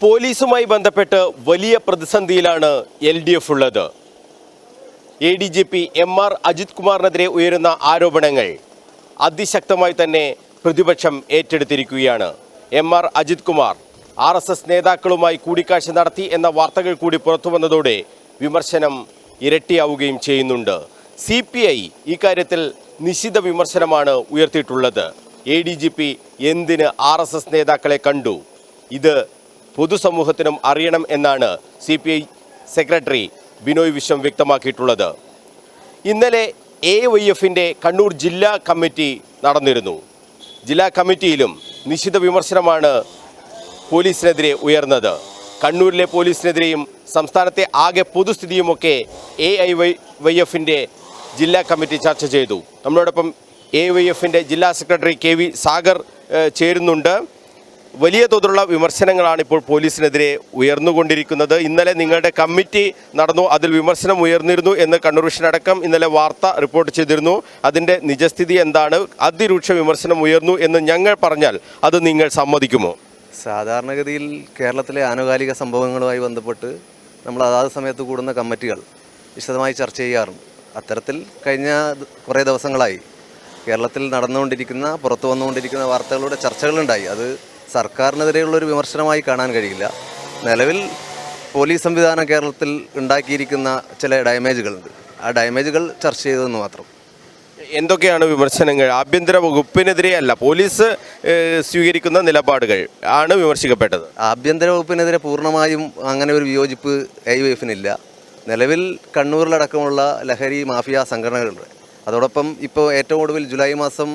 പോലീസുമായി ബന്ധപ്പെട്ട് വലിയ പ്രതിസന്ധിയിലാണ് എൽ ഡി എഫ് ഉള്ളത്. A D G P M R Ajith കുമാറിനെതിരെ ഉയരുന്ന ആരോപണങ്ങൾ അതിശക്തമായി തന്നെ പ്രതിപക്ഷം ഏറ്റെടുത്തിരിക്കുകയാണ്. M R Ajith Kumar R S S നേതാക്കളുമായി കൂടിക്കാഴ്ച നടത്തി എന്ന വാർത്തകൾ കൂടി പുറത്തു വന്നതോടെ വിമർശനം ഇരട്ടിയാവുകയും ചെയ്യുന്നുണ്ട്. സി പി ഐ ഇക്കാര്യത്തിൽ നിശിത വിമർശനമാണ് ഉയർത്തിയിട്ടുള്ളത്. എ ഡി ജി പി എന്തിന് ആർ എസ് എസ് നേതാക്കളെ കണ്ടു? ഇത് പൊതുസമൂഹത്തിനും അറിയണം എന്നാണ് C P I secretary Binoy Viswam വ്യക്തമാക്കിയിട്ടുള്ളത്. ഇന്നലെ എ വൈ എഫിന്റെ കണ്ണൂർ ജില്ലാ കമ്മിറ്റി നടന്നിരുന്നു. ജില്ലാ കമ്മിറ്റിയിലും നിശിത വിമർശനമാണ് പോലീസിനെതിരെ ഉയർന്നത്. കണ്ണൂരിലെ പോലീസിനെതിരെയും സംസ്ഥാനത്തെ ആകെ പൊതുസ്ഥിതിയുമൊക്കെ എ ഐ വൈ വൈ എഫിന്റെ ജില്ലാ കമ്മിറ്റി ചർച്ച ചെയ്തു. നമ്മളോടൊപ്പം എ വൈ എഫിന്റെ ജില്ലാ സെക്രട്ടറി കെ വി സാഗർ ചേരുന്നുണ്ട്. വലിയ തോതിലുള്ള വിമർശനങ്ങളാണ് ഇപ്പോൾ പോലീസിനെതിരെ ഉയർന്നുകൊണ്ടിരിക്കുന്നത്. ഇന്നലെ നിങ്ങളുടെ കമ്മിറ്റി നടന്നു അതിൽ വിമർശനം ഉയർന്നിരുന്നു എന്ന് കണ്ണൂർ വിഷനടക്കം ഇന്നലെ വാർത്ത റിപ്പോർട്ട് ചെയ്തിരുന്നു. അതിന്റെ നിജസ്ഥിതി എന്താണ്? അതിരൂക്ഷ വിമർശനം ഉയർന്നു എന്ന് ഞങ്ങൾ പറഞ്ഞാൽ അത് നിങ്ങൾ സമ്മതിക്കുമോ? സാധാരണഗതിയിൽ കേരളത്തിലെ ആനുകാലിക സംഭവങ്ങളുമായി ബന്ധപ്പെട്ട് നമ്മൾ അതാത് സമയത്ത് കൂടുന്ന കമ്മിറ്റികൾ വിശദമായി ചർച്ച ചെയ്യാറുണ്ട്. അത്തരത്തിൽ കഴിഞ്ഞ കുറേ ദിവസങ്ങളായി കേരളത്തിൽ നടന്നുകൊണ്ടിരിക്കുന്ന പുറത്തു വന്നുകൊണ്ടിരിക്കുന്ന വാർത്തകളുടെ ചർച്ചകളുണ്ടായി. അത് സർക്കാരിനെതിരെയുള്ളൊരു വിമർശനമായി കാണാൻ കഴിയില്ല. നിലവിൽ പോലീസ് സംവിധാനം കേരളത്തിൽ ഉണ്ടാക്കിയിരിക്കുന്ന ചില ഡാമേജുകളുണ്ട്. ആ ഡാമേജുകൾ ചർച്ച ചെയ്തതെന്ന് മാത്രം. എന്തൊക്കെയാണ് വിമർശനങ്ങൾ? ആഭ്യന്തര വകുപ്പിനെതിരെ അല്ല പോലീസ് സ്വീകരിക്കുന്ന നിലപാടുകൾ ആണ് വിമർശിക്കപ്പെട്ടത്. ആഭ്യന്തര വകുപ്പിനെതിരെ പൂർണമായും അങ്ങനെ ഒരു വിയോജിപ്പ് ഐ വി എഫിനില്ല. നിലവിൽ കണ്ണൂരിലടക്കമുള്ള ലഹരി മാഫിയ സംഘടനകളുണ്ട്. അതോടൊപ്പം ഇപ്പോൾ ഏറ്റവും ഒടുവിൽ ജൂലൈ മാസം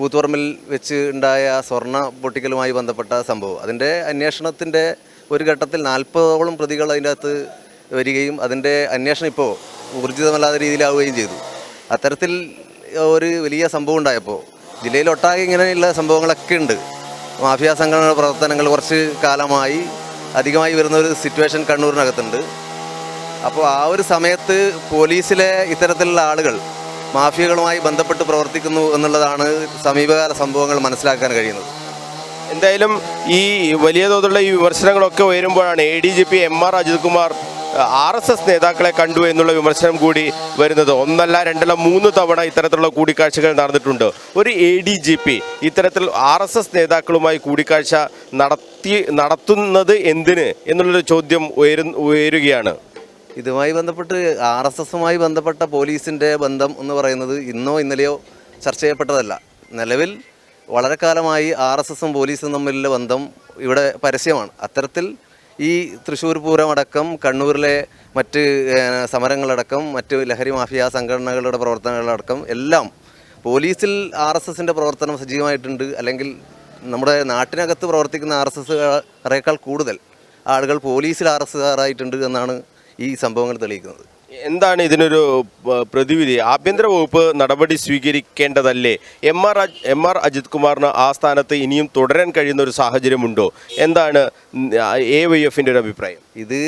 കൂത്തുപറമ്പിൽ വെച്ച് ഉണ്ടായ സ്വർണ പൊട്ടിക്കലുമായി ബന്ധപ്പെട്ട സംഭവം. അതിന്റെ അന്വേഷണത്തിന്റെ ഒരു ഘട്ടത്തിൽ നാൽപ്പതോളം പ്രതികൾ അതിന്റെ അകത്ത് വരികയും അതിന്റെ അന്വേഷണം ഇപ്പോൾ ഊർജിതമല്ലാത്ത രീതിയിലാവുകയും ചെയ്തു. അത്തരത്തിൽ ഒരു വലിയ സംഭവം ഉണ്ടായപ്പോൾ ജില്ലയിലൊട്ടാകെ ഇങ്ങനെയുള്ള സംഭവങ്ങളൊക്കെ ഉണ്ട്. മാഫിയ സംഘടനയുടെ പ്രവർത്തനങ്ങൾ കുറച്ച് കാലമായി അധികമായി വരുന്ന ഒരു സിറ്റുവേഷൻ കണ്ണൂരിനകത്തുണ്ട്. അപ്പോൾ ആ ഒരു സമയത്ത് പോലീസിലെ ഇത്തരത്തിലുള്ള ആളുകൾ മാഫിയകളുമായി ബന്ധപ്പെട്ട് പ്രവർത്തിക്കുന്നു എന്നുള്ളതാണ് സമീപകാല സംഭവങ്ങൾ മനസ്സിലാക്കാൻ കഴിയുന്നത്. എന്തായാലും ഈ വലിയ തോതിലുള്ള ഈ വിമർശനങ്ങളൊക്കെ ഉയരുമ്പോഴാണ് A D G P M R Ajith Kumar R S S നേതാക്കളെ കണ്ടു എന്നുള്ള വിമർശനം കൂടി വരുന്നത്. ഒന്നല്ല രണ്ടല്ല മൂന്ന് തവണ ഇത്തരത്തിലുള്ള കൂടിക്കാഴ്ചകൾ നടന്നിട്ടുണ്ട്. ഒരു എ ഡി ജി പി ഇത്തരത്തിൽ ആർ എസ് എസ് നേതാക്കളുമായി കൂടിക്കാഴ്ച നടത്തി നടത്തുന്നത് എന്തിന് എന്നുള്ളൊരു ചോദ്യം ഉയരു ഉയരുകയാണ്. ഇതുമായി ബന്ധപ്പെട്ട് ആർ എസ് എസുമായി ബന്ധപ്പെട്ട പോലീസിന്റെ ബന്ധം എന്ന് പറയുന്നത് ഇന്നോ ഇന്നലെയോ ചർച്ച ചെയ്യപ്പെട്ടതല്ല. നിലവിൽ വളരെ കാലമായി ആർ എസ് എസും പോലീസും തമ്മിലുള്ള ബന്ധം ഇവിടെ പരസ്യമാണ്. അത്തരത്തിൽ ഈ തൃശ്ശൂർ പൂരമടക്കം കണ്ണൂരിലെ മറ്റ് സമരങ്ങളടക്കം മറ്റ് ലഹരി മാഫിയ സംഘടനകളുടെ പ്രവർത്തനങ്ങളടക്കം എല്ലാം പോലീസിൽ ആർ എസ് എസിന്റെ പ്രവർത്തനം സജീവമായിട്ടുണ്ട്. അല്ലെങ്കിൽ നമ്മുടെ നാട്ടിനകത്ത് പ്രവർത്തിക്കുന്ന ആർ എസ് എസ്കാരേക്കാൾ കൂടുതൽ ആളുകൾ പോലീസിൽ ആർ എസ് ആറായിട്ടുണ്ട് എന്നാണ് ഈ സംഭവങ്ങൾ തെളിയിക്കുന്നത്. എന്താണ് ഇതിനൊരു പ്രതിവിധി? ആഭ്യന്തര വകുപ്പ് നടപടി സ്വീകരിക്കേണ്ടതല്ലേ? M R M R Ajith കുമാറിന് ആ സ്ഥാനത്ത് ഇനിയും തുടരാൻ കഴിയുന്ന ഒരു സാഹചര്യമുണ്ടോ? എന്താണ് എ വൈ എഫിന്റെ ഒരു അഭിപ്രായം? ഇത്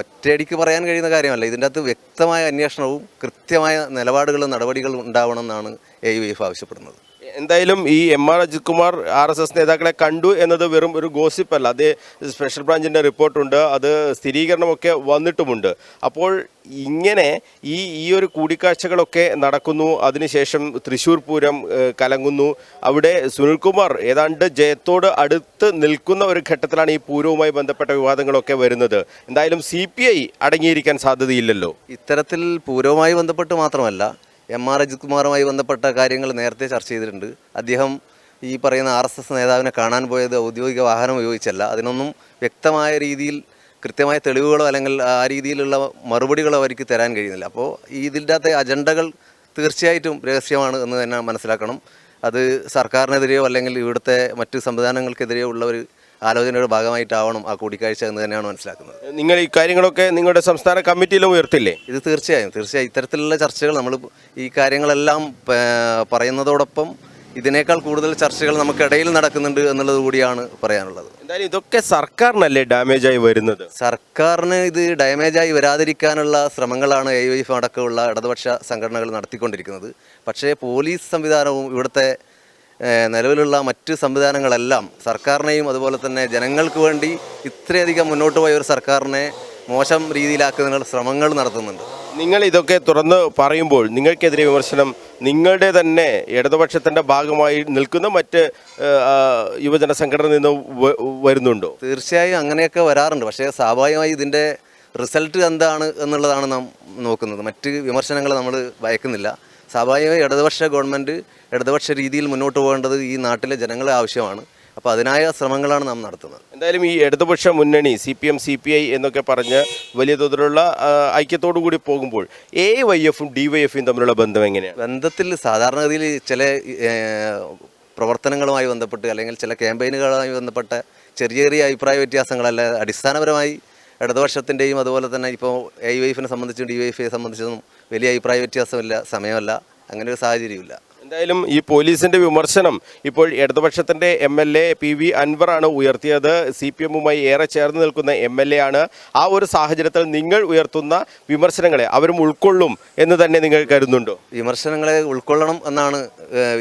ഒറ്റയടിക്ക് പറയാൻ കഴിയുന്ന കാര്യമല്ല. ഇതിന്റെ അകത്ത് വ്യക്തമായ അന്വേഷണവും കൃത്യമായ നിലപാടുകളും നടപടികളും ഉണ്ടാവണമെന്നാണ് എ വൈ എഫ് ആവശ്യപ്പെടുന്നത്. എന്തായാലും ഈ M R Ajith Kumar R S S നേതാക്കളെ കണ്ടു എന്നത് വെറും ഒരു ഗോസിപ്പ് അല്ല അത് സ്പെഷ്യൽ ബ്രാഞ്ചിന്റെ റിപ്പോർട്ടുണ്ട്. അത് സ്ഥിരീകരണമൊക്കെ വന്നിട്ടുമുണ്ട്. അപ്പോൾ ഇങ്ങനെ ഈ ഈ ഒരു കൂടിക്കാഴ്ചകളൊക്കെ നടക്കുന്നു. അതിനുശേഷം തൃശ്ശൂർ പൂരം കലങ്ങുന്നു. അവിടെ സുനിൽകുമാർ ഏതാണ്ട് ജയത്തോട് അടുത്ത് നിൽക്കുന്ന ഒരു ഘട്ടത്തിലാണ് ഈ പൂരവുമായി ബന്ധപ്പെട്ട വിവാദങ്ങളൊക്കെ വരുന്നത്. എന്തായാലും സി അടങ്ങിയിരിക്കാൻ സാധ്യതയില്ലല്ലോ. ഇത്തരത്തിൽ പൂരവുമായി ബന്ധപ്പെട്ട് മാത്രമല്ല എം ആർ അജിത് കുമാറുമായി ബന്ധപ്പെട്ട കാര്യങ്ങൾ നേരത്തെ ചർച്ച ചെയ്തിട്ടുണ്ട്. അദ്ദേഹം ഈ പറയുന്ന ആർ എസ് എസ് നേതാവിനെ കാണാൻ പോയത് ഔദ്യോഗിക വാഹനം ഉപയോഗിച്ചല്ല. അതിനൊന്നും വ്യക്തമായ രീതിയിൽ കൃത്യമായ തെളിവുകളോ അല്ലെങ്കിൽ ആ രീതിയിലുള്ള മറുപടികളോ അവർക്ക് തരാൻ കഴിയുന്നില്ല. അപ്പോൾ ഇതിന്റെ അകത്തെ അജണ്ടകൾ തീർച്ചയായിട്ടും രഹസ്യമാണ് എന്ന് തന്നെ മനസ്സിലാക്കണം. അത് സർക്കാരിനെതിരെയോ അല്ലെങ്കിൽ ഇവിടുത്തെ മറ്റ് സംവിധാനങ്ങൾക്കെതിരെയോ ഉള്ള ഒരു ആലോചനയുടെ ഭാഗമായിട്ടാവണം ആ കൂടിക്കാഴ്ച എന്ന് തന്നെയാണ് മനസ്സിലാക്കുന്നത്. നിങ്ങൾ ഈ കാര്യങ്ങളൊക്കെ നിങ്ങളുടെ സംസ്ഥാന കമ്മിറ്റിയിലും ഉയർത്തില്ലേ? ഇത് തീർച്ചയായും തീർച്ചയായും ഇത്തരത്തിലുള്ള ചർച്ചകൾ നമ്മൾ ഈ കാര്യങ്ങളെല്ലാം പറയുന്നതോടൊപ്പം ഇതിനേക്കാൾ കൂടുതൽ ചർച്ചകൾ നമുക്കിടയിൽ നടക്കുന്നുണ്ട് എന്നുള്ളത് കൂടിയാണ് പറയാനുള്ളത്. എന്തായാലും ഇതൊക്കെ സർക്കാരിനല്ലേ ഡാമേജ് ആയി വരുന്നത്? സർക്കാരിന് ഇത് ഡാമേജായി വരാതിരിക്കാനുള്ള ശ്രമങ്ങളാണ് എ വൈ എഫ് അടക്കമുള്ള ഇടതുപക്ഷ സംഘടനകൾ നടത്തിക്കൊണ്ടിരിക്കുന്നത്. പക്ഷേ പോലീസ് സംവിധാനവും ഇവിടുത്തെ നിലവിലുള്ള മറ്റ് സംവിധാനങ്ങളെല്ലാം സർക്കാരിനെയും അതുപോലെ തന്നെ ജനങ്ങൾക്ക് വേണ്ടി ഇത്രയധികം മുന്നോട്ട് പോയ ഒരു സർക്കാരിനെ മോശം രീതിയിലാക്കുന്നതിനുള്ള ശ്രമങ്ങൾ നടത്തുന്നുണ്ട്. നിങ്ങൾ ഇതൊക്കെ തുറന്ന് പറയുമ്പോൾ നിങ്ങൾക്കെതിരെ വിമർശനം നിങ്ങളുടെ തന്നെ ഇടതുപക്ഷത്തിന്റെ ഭാഗമായി നിൽക്കുന്ന മറ്റ് യുവജന സംഘടന നിന്ന് വരുന്നുണ്ടോ? തീർച്ചയായും അങ്ങനെയൊക്കെ വരാറുണ്ട്. പക്ഷേ സ്വാഭാവികമായി ഇതിന്റെ റിസൾട്ട് എന്താണ് എന്നുള്ളതാണ് നാം നോക്കുന്നത്. മറ്റ് വിമർശനങ്ങൾ നമ്മൾ ഭയക്കുന്നില്ല. സ്വാഭാവികമായി ഇടതുപക്ഷ ഗവൺമെന്റ് ഇടതുപക്ഷ രീതിയിൽ മുന്നോട്ട് പോകേണ്ടത് ഈ നാട്ടിലെ ജനങ്ങളെ ആവശ്യമാണ്. അപ്പോൾ അതിനായ ശ്രമങ്ങളാണ് നാം നടത്തുന്നത്. എന്തായാലും ഈ ഇടതുപക്ഷ മുന്നണി C P M C P I എന്നൊക്കെ പറഞ്ഞ് വലിയ തോതിലുള്ള ഐക്യത്തോടു കൂടി പോകുമ്പോൾ എ വൈ എഫും ഡി വൈ എഫും തമ്മിലുള്ള ബന്ധം എങ്ങനെയാണ് ബന്ധത്തിൽ സാധാരണഗതിയിൽ ചില പ്രവർത്തനങ്ങളുമായി ബന്ധപ്പെട്ട് അല്ലെങ്കിൽ ചില ക്യാമ്പയിനുകളുമായി ബന്ധപ്പെട്ട ചെറിയ ചെറിയ അഭിപ്രായ വ്യത്യാസങ്ങളല്ല. അടിസ്ഥാനപരമായി ഇടതുപക്ഷത്തിന്റെയും അതുപോലെ തന്നെ ഇപ്പോൾ എ വൈ എഫിനെ സംബന്ധിച്ചും ഡി വൈ എഫിനെ സംബന്ധിച്ചൊന്നും വലിയ അഭിപ്രായ വ്യത്യാസമില്ല സമയമല്ല അങ്ങനെ ഒരു സാഹചര്യമില്ല എന്തായാലും ഈ പോലീസിന്റെ വിമർശനം ഇപ്പോൾ ഇടതുപക്ഷത്തിന്റെ M L A P V അൻവറാണ് ഉയർത്തിയത്. സി പി എമ്മുമായി ഏറെ ചേർന്ന് നിൽക്കുന്ന എം എൽ എ ആണ്. ആ ഒരു സാഹചര്യത്തിൽ നിങ്ങൾ ഉയർത്തുന്ന വിമർശനങ്ങളെ അവരും ഉൾക്കൊള്ളും എന്ന് തന്നെ നിങ്ങൾ കരുതുന്നുണ്ടോ? വിമർശനങ്ങളെ ഉൾക്കൊള്ളണം എന്നാണ്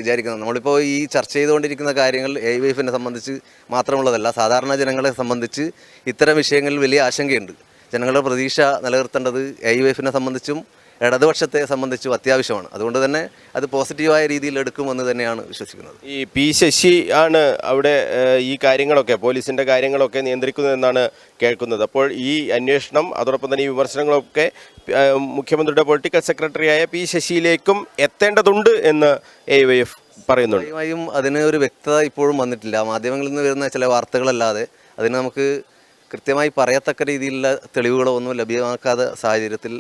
വിചാരിക്കുന്നത്. നമ്മളിപ്പോൾ ഈ ചർച്ച ചെയ്തുകൊണ്ടിരിക്കുന്ന കാര്യങ്ങൾ എ വൈഫിനെ സംബന്ധിച്ച് മാത്രമുള്ളതല്ല സാധാരണ ജനങ്ങളെ സംബന്ധിച്ച് ഇത്തരം വിഷയങ്ങളിൽ വലിയ ആശങ്കയുണ്ട്. ജനങ്ങളുടെ പ്രതീക്ഷ നിലനിർത്തേണ്ടത് എ വൈഫിനെ സംബന്ധിച്ചും ഇടതുപക്ഷത്തെ സംബന്ധിച്ചും അത്യാവശ്യമാണ്. അതുകൊണ്ട് തന്നെ അത് പോസിറ്റീവായ രീതിയിൽ എടുക്കുമെന്ന് തന്നെയാണ് വിശ്വസിക്കുന്നത്. ഈ പി ശശി ആണ് അവിടെ ഈ കാര്യങ്ങളൊക്കെ പോലീസിന്റെ കാര്യങ്ങളൊക്കെ നിയന്ത്രിക്കുന്നതെന്നാണ് കേൾക്കുന്നത്. അപ്പോൾ ഈ അന്വേഷണം അതോടൊപ്പം തന്നെ ഈ വിമർശനങ്ങളൊക്കെ മുഖ്യമന്ത്രിയുടെ പൊളിറ്റിക്കൽ സെക്രട്ടറിയായ പി ശശിയിലേക്കും എത്തേണ്ടതുണ്ട് എന്ന് എ വൈ എഫ് പറയുന്നുണ്ട്. സ്വാഭാവികമായും അതിന് ഒരു വ്യക്തത ഇപ്പോഴും വന്നിട്ടില്ല. മാധ്യമങ്ങളിൽ നിന്ന് വരുന്ന ചില വാർത്തകളല്ലാതെ അതിന് നമുക്ക് കൃത്യമായി പറയത്തക്ക രീതിയിലുള്ള തെളിവുകളോ ഒന്നും ലഭ്യമാക്കാത്ത സാഹചര്യത്തിൽ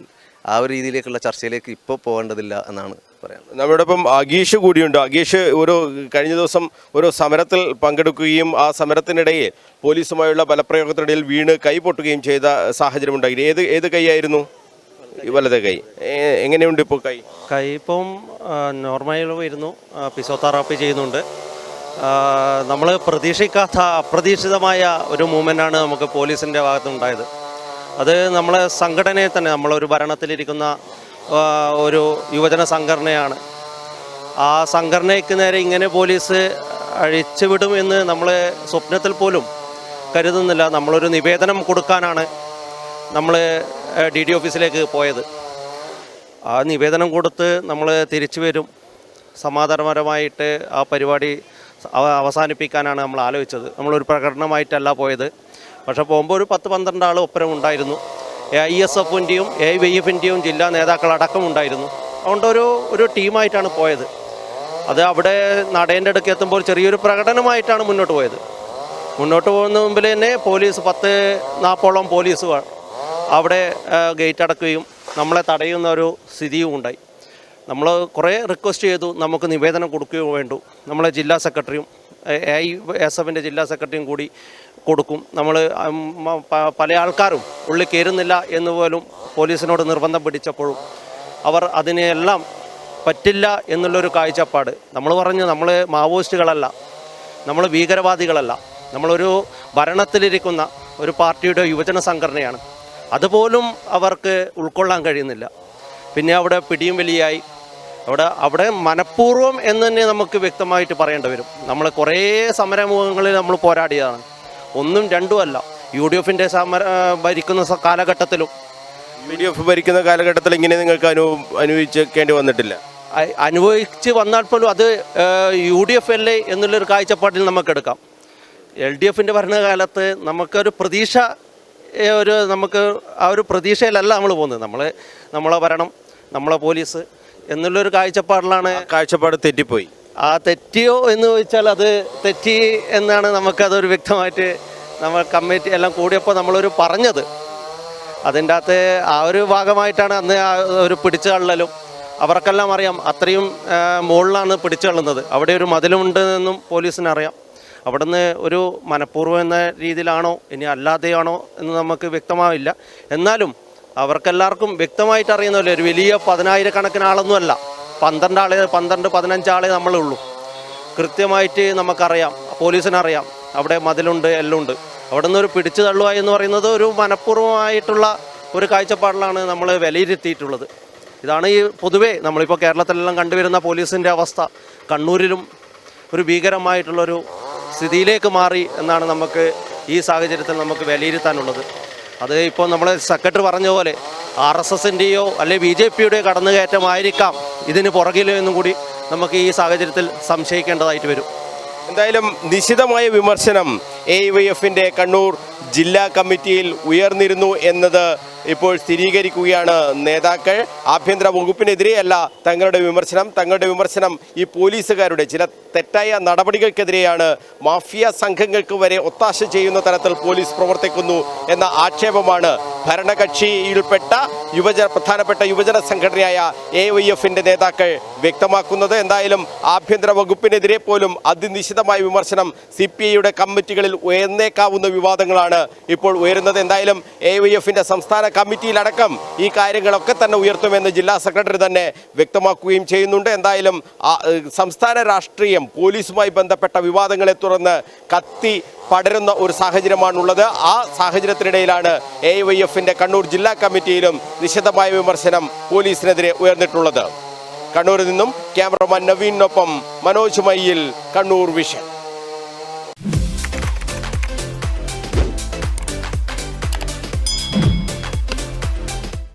ആ ഒരു രീതിയിലേക്കുള്ള ചർച്ചയിലേക്ക് ഇപ്പോൾ പോകേണ്ടതില്ല എന്നാണ് പറയാനുള്ളത്. ഇപ്പം അഗീഷ് കൂടിയുണ്ട്. അഗീഷ് ഒരു കഴിഞ്ഞ ദിവസം ഒരു സമരത്തിൽ പങ്കെടുക്കുകയും ആ സമരത്തിനിടയിൽ പോലീസുമായുള്ള ബലപ്രയോഗത്തിനിടയിൽ വീണ് കൈ പൊട്ടുകയും ചെയ്ത സാഹചര്യം ഉണ്ടായി ഏത് ഏത് കൈയായിരുന്നു? ഈ വലത് കൈ. എങ്ങനെയുണ്ട് ഇപ്പോൾ കൈ? കൈ ഇപ്പം നോർമൽ വരുന്നു. ഫിസിയോതെറാപ്പി ചെയ്യുന്നുണ്ട്. നമ്മൾ പ്രതീക്ഷിക്കാത്ത അപ്രതീക്ഷിതമായ ഒരു മൂവ്മെന്റാണ് നമുക്ക് പോലീസിന്റെ ഭാഗത്തുണ്ടായത് അത് നമ്മളെ സംഘടനയെ തന്നെ നമ്മളൊരു ഭരണത്തിലിരിക്കുന്ന ഒരു യുവജന സംഘടനയാണ്. ആ സംഘടനയ്ക്ക് നേരെ ഇങ്ങനെ പോലീസ് അഴിച്ചുവിടും എന്ന് നമ്മൾ സ്വപ്നത്തിൽ പോലും കരുതുന്നില്ല. നമ്മളൊരു നിവേദനം കൊടുക്കാനാണ് നമ്മൾ ഡി ഡി ഓഫീസിലേക്ക് പോയത്. ആ നിവേദനം കൊടുത്ത് നമ്മൾ തിരിച്ചു വരും. സമാധാനപരമായിട്ട് ആ പരിപാടി അവസാനിപ്പിക്കാനാണ് നമ്മൾ ആലോചിച്ചത്. നമ്മളൊരു പ്രകടനമായിട്ടല്ല പോയത്. പക്ഷേ പോകുമ്പോൾ ഒരു പത്ത് പന്ത്രണ്ട് ആൾ ഒപ്പരം ഉണ്ടായിരുന്നു. ഐ എസ് എഫിന്റെയും എ വൈ എഫിന്റെയും ജില്ലാ നേതാക്കളടക്കം ഉണ്ടായിരുന്നു. അതുകൊണ്ട് ഒരു ഒരു ടീമായിട്ടാണ് പോയത്. അത് അവിടെ നടേന്റെ അടുക്ക് എത്തുമ്പോൾ ചെറിയൊരു പ്രകടനമായിട്ടാണ് മുന്നോട്ട് പോയത്. മുന്നോട്ട് പോകുന്ന മുമ്പിൽ തന്നെ പോലീസ് പത്ത് നാൽപ്പോളം പോലീസ് അവിടെ ഗേറ്റ് അടക്കുകയും നമ്മളെ തടയുന്ന ഒരു സ്ഥിതിയും ഉണ്ടായി. നമ്മൾ കുറേ റിക്വസ്റ്റ് ചെയ്തു നമുക്ക് നിവേദനം കൊടുക്കുകയും വേണ്ടു. നമ്മളെ ജില്ലാ സെക്രട്ടറിയും ഐ എസ് എഫിന്റെ ജില്ലാ സെക്രട്ടറിയും കൂടി കൊടുക്കും. നമ്മൾ പല ആൾക്കാരും ഉള്ളിൽ കയറുന്നില്ല എന്ന് പോലും പോലീസിനോട് നിർബന്ധം പിടിച്ചപ്പോഴും അവർ അതിനെല്ലാം പറ്റില്ല എന്നുള്ളൊരു കാഴ്ചപ്പാട്. നമ്മൾ പറഞ്ഞു നമ്മൾ മാവോയിസ്റ്റുകളല്ല നമ്മൾ ഭീകരവാദികളല്ല നമ്മളൊരു ഭരണത്തിലിരിക്കുന്ന ഒരു പാർട്ടിയുടെ യുവജന സംഘടനയാണ്. അതുപോലും അവർക്ക് ഉൾക്കൊള്ളാൻ കഴിയുന്നില്ല. പിന്നെ അവിടെ പിടിയും വലിയായി. അവിടെ അവിടെ മനഃപൂർവം എന്ന് തന്നെ നമുക്ക് വ്യക്തമായിട്ട് പറയേണ്ടി വരും. നമ്മൾ കുറേ സമരമുഖങ്ങളിൽ നമ്മൾ പോരാടിയതാണ്. ഒന്നും രണ്ടും അല്ല. യു ഡി എഫിന്റെ സമര ഭരിക്കുന്ന കാലഘട്ടത്തിലും. യു ഡി എഫ് ഭരിക്കുന്ന കാലഘട്ടത്തിൽ ഇങ്ങനെ നിങ്ങൾക്ക് അനു അനുഭവിച്ചേക്കേണ്ടി വന്നിട്ടില്ല? അനുഭവിച്ച് വന്നാൽ പോലും അത് യു ഡി എഫ് അല്ലേ എന്നുള്ളൊരു കാഴ്ചപ്പാടിൽ നമുക്കെടുക്കാം. എൽ ഡി എഫിന്റെ ഭരണകാലത്ത് നമുക്കൊരു പ്രതീക്ഷ ഒരു നമുക്ക് ആ ഒരു പ്രതീക്ഷയിലല്ല നമ്മൾ പോകുന്നത്. നമ്മൾ നമ്മളെ ഭരണം നമ്മളെ പോലീസ് എന്നുള്ളൊരു കാഴ്ചപ്പാടിലാണ് കാഴ്ചപ്പാട് തെറ്റിപ്പോയി. ആ തെറ്റിയോ എന്ന് ചോദിച്ചാൽ അത് തെറ്റി എന്നാണ് നമുക്കതൊരു വ്യക്തമായിട്ട് നമ്മൾ കമ്മിറ്റി എല്ലാം കൂടിയപ്പോൾ നമ്മളൊരു പറഞ്ഞത്. അതിന്റെ അകത്ത് ആ ഒരു ഭാഗമായിട്ടാണ് അന്ന് ആ ഒരു പിടിച്ചു തള്ളലും. അവർക്കെല്ലാം അറിയാം അത്രയും മുകളിലാണ് പിടിച്ചു തള്ളുന്നത്. അവിടെ ഒരു മതിലുണ്ട് എന്നും പോലീസിന് അറിയാം അവിടുന്ന് ഒരു മനഃപൂർവം എന്ന രീതിയിലാണോ ഇനി അല്ലാതെയാണോ എന്ന് നമുക്ക് വ്യക്തമാവില്ല. എന്നാലും അവർക്കെല്ലാവർക്കും വ്യക്തമായിട്ട് അറിയുന്നല്ലോ ഒരു വലിയ പതിനായിരക്കണക്കിന് ആളൊന്നുമല്ല. പന്ത്രണ്ട് ആളെ പന്ത്രണ്ട് പതിനഞ്ച് ആളെ നമ്മളുള്ളൂ. കൃത്യമായിട്ട് നമുക്കറിയാം പോലീസിനറിയാം. അവിടെ മതിലുണ്ട് എല്ലാം ഉണ്ട് അവിടെ ഒരു പിടിച്ചു തള്ളുക എന്ന് പറയുന്നത് ഒരു മനഃപൂർവമായിട്ടുള്ള ഒരു കാഴ്ചപ്പാടിലാണ് നമ്മൾ വിലയിരുത്തിയിട്ടുള്ളത്. ഇതാണ് ഈ പൊതുവേ നമ്മളിപ്പോൾ കേരളത്തിലെല്ലാം കണ്ടുവരുന്ന പോലീസിന്റെ അവസ്ഥ. കണ്ണൂരിലും ഒരു ഭീകരമായിട്ടുള്ളൊരു സ്ഥിതിയിലേക്ക് മാറി എന്നാണ് നമുക്ക് ഈ സാഹചര്യത്തിൽ നമുക്ക് വിലയിരുത്താനുള്ളത്. അത് ഇപ്പോൾ നമ്മൾ സെക്രട്ടറി പറഞ്ഞ പോലെ ആർ എസ് എസിന്റെയോ അല്ലെ ബി ജെ പിയുടെ കടന്നുകയറ്റമായിരിക്കാം ഇതിന് പുറകിലോ എന്നും കൂടി നമുക്ക് ഈ സാഹചര്യത്തിൽ സംശയിക്കേണ്ടതായിട്ട് വരും. എന്തായാലും നിശിതമായ വിമർശനം എ വൈ എഫിന്റെ കണ്ണൂർ ജില്ലാ കമ്മിറ്റിയിൽ ഉയർന്നിരുന്നു എന്നത് ഇപ്പോൾ സ്ഥിരീകരിക്കുകയാണ് നേതാക്കൾ. ആഭ്യന്തര വകുപ്പിനെതിരെയല്ല തങ്ങളുടെ വിമർശനം. തങ്ങളുടെ വിമർശനം ഈ പോലീസുകാരുടെ ചില തെറ്റായ നടപടികൾക്കെതിരെയാണ്. മാഫിയ സംഘങ്ങൾക്ക് വരെ ഒത്താശ ചെയ്യുന്ന തരത്തിൽ പോലീസ് പ്രവർത്തിക്കുന്നു എന്ന ആക്ഷേപമാണ് ഭരണകക്ഷിയിൽപ്പെട്ട യുവജന പ്രധാനപ്പെട്ട യുവജന സംഘടനയായ എ വൈ എഫിന്റെ നേതാക്കൾ വ്യക്തമാക്കുന്നത്. എന്തായാലും ആഭ്യന്തര വകുപ്പിനെതിരെ പോലും അതിനിശിതമായ വിമർശനം സി പി ഐയുടെ കമ്മിറ്റികളിൽ ഉയർന്നേക്കാവുന്ന വിവാദങ്ങളാണ് ഇപ്പോൾ ഉയരുന്നത്. എന്തായാലും എ വൈ എഫിന്റെ സംസ്ഥാന കമ്മിറ്റിയിലടക്കം ഈ കാര്യങ്ങളൊക്കെ തന്നെ ഉയർത്തുമെന്ന് ജില്ലാ സെക്രട്ടറി തന്നെ വ്യക്തമാക്കുകയും ചെയ്യുന്നുണ്ട്. എന്തായാലും സംസ്ഥാന രാഷ്ട്രീയം പോലീസുമായി ബന്ധപ്പെട്ട വിവാദങ്ങളെ തുടർന്ന് കത്തി പടരുന്ന ഒരു സാഹചര്യമാണുള്ളത്. ആ സാഹചര്യത്തിനിടയിലാണ് എ വൈ എഫിന്റെ കണ്ണൂർ ജില്ലാ കമ്മിറ്റിയിലും നിശിതമായ വിമർശനം പോലീസിനെതിരെ ഉയർന്നിട്ടുള്ളത്. കണ്ണൂരിൽ നിന്നും ക്യാമറമാൻ നവീനൊപ്പം മനോജ് മയ്യിൽ കണ്ണൂർ വിഷൻ.